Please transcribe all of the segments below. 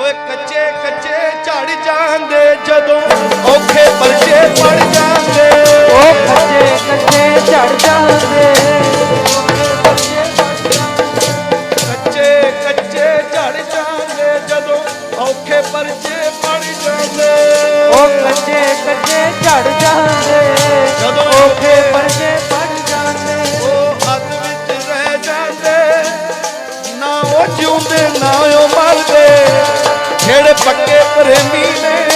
ਓਏ ਕੱਚੇ ਕੱਚੇ ਝੜ ਜਾਂਦੇ ਜਦੋਂ ਔਖੇ ਪਰਚੇ ਪੜ ਜਾਂਦੇ। ਪੱਕੇ ਪ੍ਰੇਮੀ ਨੇ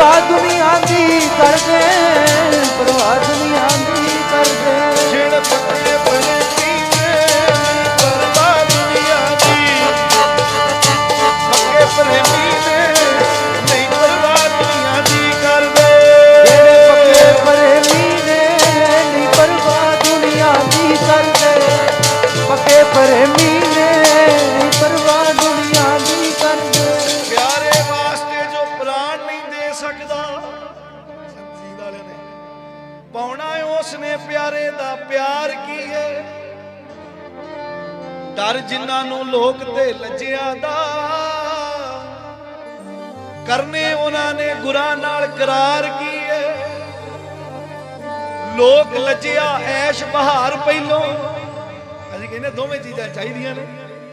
ਪਰਵਾਹ ਦੁਨੀਆ ਦੀ ਕਰਦੇ ਪਰਵਾਹ ਦੁਨੀਆ ਦੀ ਕਰਦੇ। ਜਿਹੜੇ ਨੇ ਪਰਵਾਹ ਦੁਨੀਆ ਦੀ। ਪੱਕੇ ਪ੍ਰੇਮੀ ਨੇ ਨਹੀਂ ਪਰਵਾਹ ਦੁਨੀਆ ਦੀ ਕਰਦੇ। ਜਿਹੜੇ ਪੱਕੇ ਪ੍ਰੇਮੀ ਨੇ ਨਹੀਂ ਪਰਵਾਹ ਦੁਨੀਆ ਦੀ ਕਰਦੇ। ਪੱਕੇ ਪ੍ਰੇਮੀ ਪਾਉਣਾ ਉਸ ਨੇ ਪਿਆਰੇ ਦਾ ਪਿਆਰ ਕੀ ਹੈ? ਡਰ ਜਿਨ੍ਹਾਂ ਨੂੰ ਲੋਕ ਤੇ ਲੱਜਿਆ ਦਾ। ਕਰਨੇ ਉਹਨਾਂ ਨੇ ਗੁਰਾਂ ਨਾਲ ਕਰਾਰ ਕੀ ਹੈ? ਲੋਕ ਲੱਜਿਆ ਐਸ਼ ਬਹਾਰ ਪਹਿਲੋਂ। ਅਸੀਂ ਕਹਿੰਦੇ ਦੋਵੇਂ ਚੀਜ਼ਾਂ ਚਾਹੀਦੀਆਂ ਨੇ।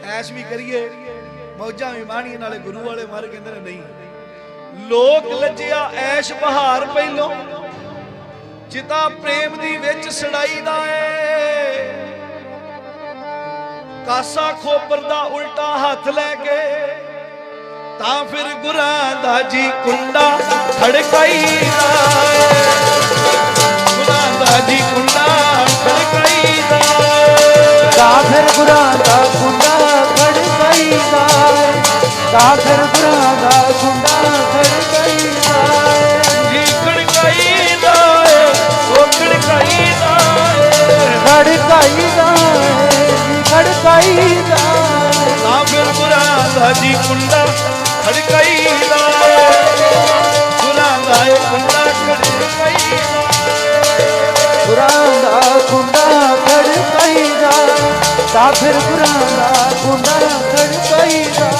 ਐਸ਼ ਵੀ ਕਰੀਏ, ਮੌਜਾਂ ਵੀ ਮਾਣੀਏ, ਨਾਲੇ ਗੁਰੂ ਵਾਲੇ ਮਰ ਕਹਿੰਦੇ ਨੇ ਨਹੀਂ। ਲੋਕ ਲੱਜਿਆ ਐਸ਼ ਬਹਾਰ ਪਹਿਲੋਂ। ਜਿਤਾ ਪ੍ਰੇਮ ਦੀ ਵਿੱਚ ਸੜਾਈ ਦਾ ਏ। ਕਾਸਾ ਖੋਪਰ ਦਾ ਉਲਟਾ ਹੱਥ ਲੈ ਕੇ, ਤਾਂ ਫਿਰ ਗੁਰਾਂ ਦਾ ਜੀ ਕੁੰਡਾ ਖੜਕਾਈਦਾ ਏ। ਗੁਰਾਂ ਦਾ ਜੀ ਕੁੰਡਾ ਖੜਕਾਈਦਾ ਏ। ਤਾਂ ਫਿਰ ਗੁਰਾਂ ਦਾ ਕੁੰਡਾ ਖੜਕਾਈਦਾ ਤਾਂ ਫਿਰ ਖੜਕਾਈਦਾ। ਫਿਰ ਗੁਰਾਂ ਦਾ ਜੀ ਕੁੰਡਾ ਖੜਕਾਈਦਾ। ਗੁਰਾਂ ਦਾ ਏ ਕੁੰਡਾ ਖੜਕਾਈਦਾ। ਗੁਰਾਂ ਦਾ ਕੁੰਡਾ ਖੜਕਾਈਦਾ। ਫਿਰ ਗੁਰਾਂ ਦਾ ਕੁੰਡਾ ਖੜਕਾਈਦਾ।